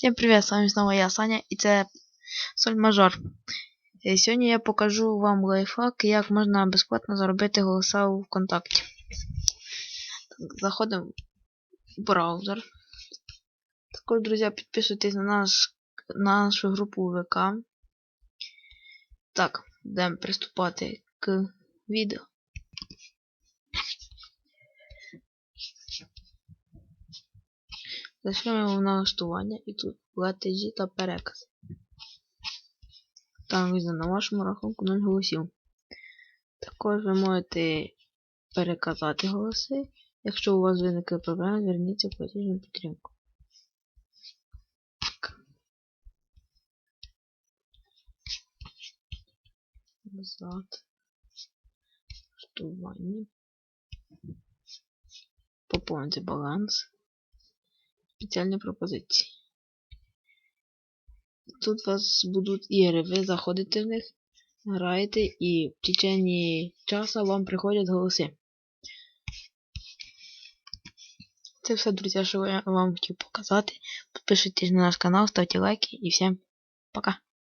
Всем привет, с вами снова я, Саня, і це Соль Мажор. Е, Сьогодні я покажу вам лайфхак, як можна безплатно заробити голоса у ВКонтакті. Так, Заходимо в браузер. Також, друзі, підписуйтесь на, наш, на нашу групу ВК. Так, будемо приступати к відео. Зайшли в налаштування і тут платежі та переказ. Там віза на вашому рахунку 0 голосів. Також ви можете переказати голоси. Якщо у вас виникли проблеми, зверніться в платіжну підтримку. Назад. Штування. Поповнити баланс спеціальні пропозиції. Тут у вас будуть ігри, ви заходите в них, граєте і в течение часу вам приходять голоси. Це все, друзі, що я вам хотів показати. Підписуйтесь на наш канал, ставте лайки і всім пока.